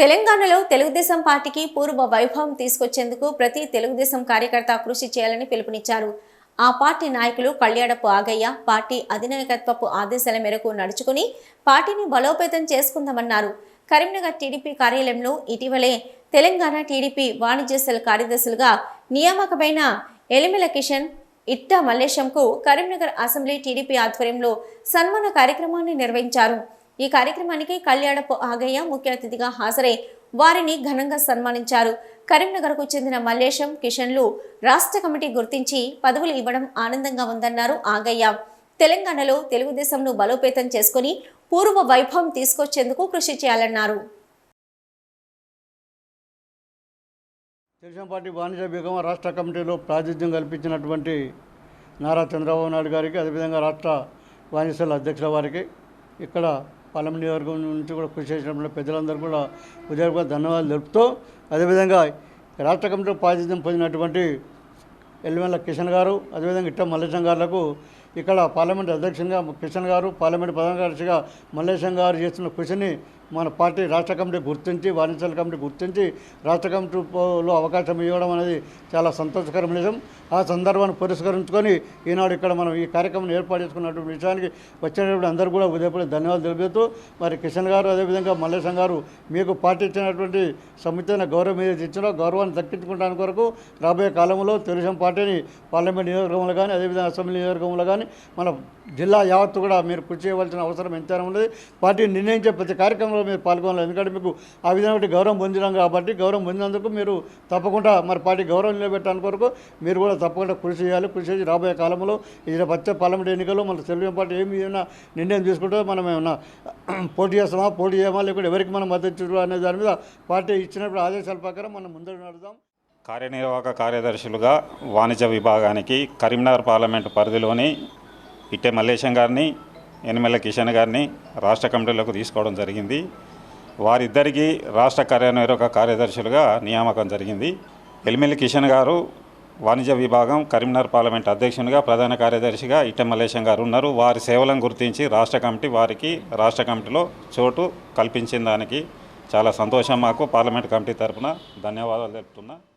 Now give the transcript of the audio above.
తెలంగాణలో తెలుగుదేశం పార్టీకి పూర్వ వైభవం తీసుకొచ్చేందుకు ప్రతి తెలుగుదేశం కార్యకర్త కృషి చేయాలని పిలుపునిచ్చారు. ఆ పార్టీ నాయకులు కళ్యాణపు ఆగయ్య పార్టీ అధినాయకత్వపు ఆదేశాల మేరకు నడుచుకుని పార్టీని బలోపేతం చేసుకుందామన్నారు. కరీంనగర్ టీడీపీ కార్యాలయంలో ఇటీవలే తెలంగాణ టీడీపీ వాణిజ్య సెల్ కార్యదర్శులుగా నియామకమైన ఎలిమిల కిషన్ ఇట్టా మల్లేశంకు కరీంనగర్ అసెంబ్లీ టీడీపీ ఆధ్వర్యంలో సన్మాన కార్యక్రమాన్ని నిర్వహించారు. ఈ కార్యక్రమానికి కళ్యాణపు ఆగయ్య ముఖ్య అతిథిగా హాజరై వారిని ఘనంగా సన్మానించారు. కరీంనగర్కు చెందిన మల్లేశం కిషన్లు రాష్ట్ర కమిటీ గుర్తించి పదవులు ఇవ్వడం ఆనందంగా ఉందన్నారు ఆగయ్య. తెలంగాణలో తెలుగుదేశంను బలోపేతం చేసుకుని పూర్వ వైభవం తీసుకొచ్చేందుకు కృషి చేయాలన్నారు. తెలుగుదేశం పార్టీ వాణిజ్య బీగం రాష్ట్ర కమిటీలో ప్రాతినిధ్యం కల్పించినటువంటి నారా చంద్రబాబు నాయుడు గారికి అదేవిధంగా రాష్ట్ర వాణిజ్యశాల అధ్యక్షుల వారికి ఇక్కడ పార్లమెంట్ నియోజకవర్గం నుంచి కూడా కృషి చేసినప్పుడు పెద్దలందరూ కూడా ఉదయపూర్వక ధన్యవాదాలు తెలుపుతూ అదేవిధంగా రాష్ట్ర కమిటీలో ప్రాతినిధ్యం పొందినటువంటి ఎల్వెల్ల కిషన్ గారు అదేవిధంగా ఇట్ట మల్లేశం గారులకు ఇక్కడ పార్లమెంట్ అధ్యక్షునిగా కిషన్ గారు పార్లమెంట్ ప్రధాన కార్యదర్శిగా మల్లేశం గారు చేస్తున్న కృషిని మన పార్టీ రాష్ట్ర కమిటీ గుర్తించి వాణిజ్యాల కమిటీ గుర్తించి రాష్ట్ర కమిటీలో అవకాశం ఇవ్వడం అనేది చాలా సంతోషకరమైన విషయం ఆ సందర్భాన్ని పురస్కరించుకొని ఈనాడు ఇక్కడ మనం ఈ కార్యక్రమం ఏర్పాటు చేసుకున్నటువంటి విషయానికి వచ్చినటువంటి అందరూ కూడా ఉదయపడి ధన్యవాదాలు తెలుపుతూ మరి కిషన్ గారు అదేవిధంగా మల్లేశం గారు మీకు పార్టీ ఇచ్చినటువంటి సముచితమైన గౌరవం మీద ఇచ్చిన గౌరవాన్ని దక్కించుకోవడానికి కొరకు రాబోయే కాలంలో తెలుగుదేశం పార్టీని పార్లమెంట్ నియోజకవర్గంలో కానీ అదేవిధంగా అసెంబ్లీ నియోజకవర్గంలో కానీ మన జిల్లా యావత్తు కూడా మీరు కృషి చేయవలసిన అవసరం ఎంతైనా ఉన్నది. పార్టీ నిర్ణయించే ప్రతి కార్యక్రమంలో మీరు పాల్గొనాలి ఎందుకంటే మీకు ఆ విధమైన గౌరవం పొందినాం కాబట్టి గౌరవం పొందినందుకు మీరు తప్పకుండా మరి పార్టీ గౌరవం నిలబెట్టడానికి కొరకు మీరు కూడా తప్పకుండా కృషి చేయాలి. కృషి చేసి రాబోయే కాలంలో ఇది వచ్చే పార్లమెంట్ ఎన్నికల్లో మన తెలుగు పార్టీ ఏమి ఏమైనా నిర్ణయం తీసుకుంటే మనం ఏమైనా పోటీ చేస్తామా? పోటీ చేయమా? లేకుంటే ఎవరికి మనం మద్దతు అనే దాని మీద పార్టీ ఇచ్చినప్పుడు ఆదేశాల ప్రకారం మనం ముందడు నడుదాం కార్యనిర్వాహక కార్యదర్శులుగా వాణిజ్య విభాగానికి కరీంనగర్ పార్లమెంటు పరిధిలోని ఇట్టే మల్లేశం గారిని ఎనిమెల్ల కిషన్ గారిని రాష్ట్ర కమిటీలోకి తీసుకోవడం జరిగింది. వారిద్దరికీ రాష్ట్ర కార్యనిర్వాహక కార్యదర్శులుగా నియామకం జరిగింది. ఎలిమెల్లి కిషన్ గారు వాణిజ్య విభాగం కరీంనగర్ పార్లమెంట్ అధ్యక్షునిగా ప్రధాన కార్యదర్శిగా ఇట్ట గారు ఉన్నారు. వారి సేవలను గుర్తించి రాష్ట్ర కమిటీ వారికి రాష్ట్ర కమిటీలో చోటు కల్పించిన దానికి చాలా సంతోషం మాకు. పార్లమెంట్ కమిటీ తరఫున ధన్యవాదాలు తెలుపుతున్నా.